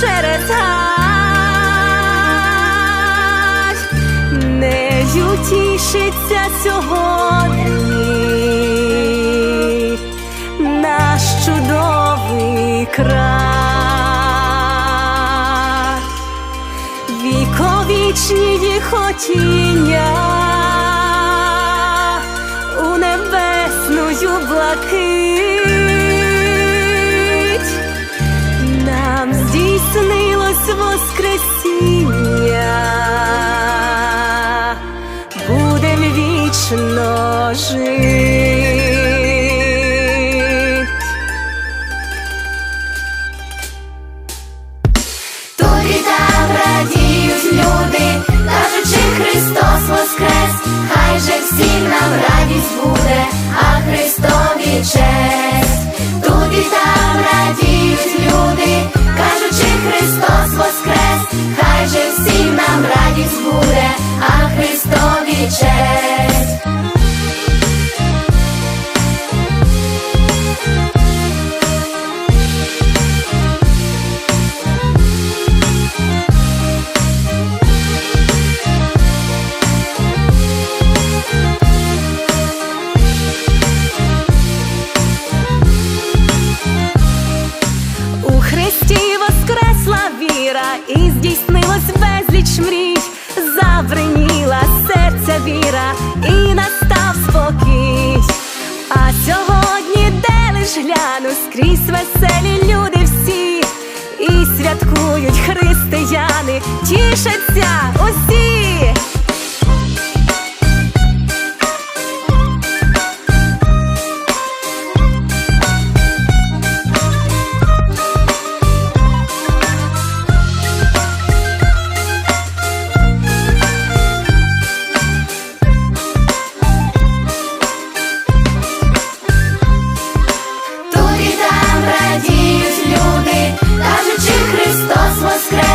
через гай, нею тішиться сьогодні наш чудовий край, віковічні їх хотіння у небесну блакить. насіння, будем вічно жити. ж гляну скрізь веселі люди всі, і святкують християни, тішаться усі.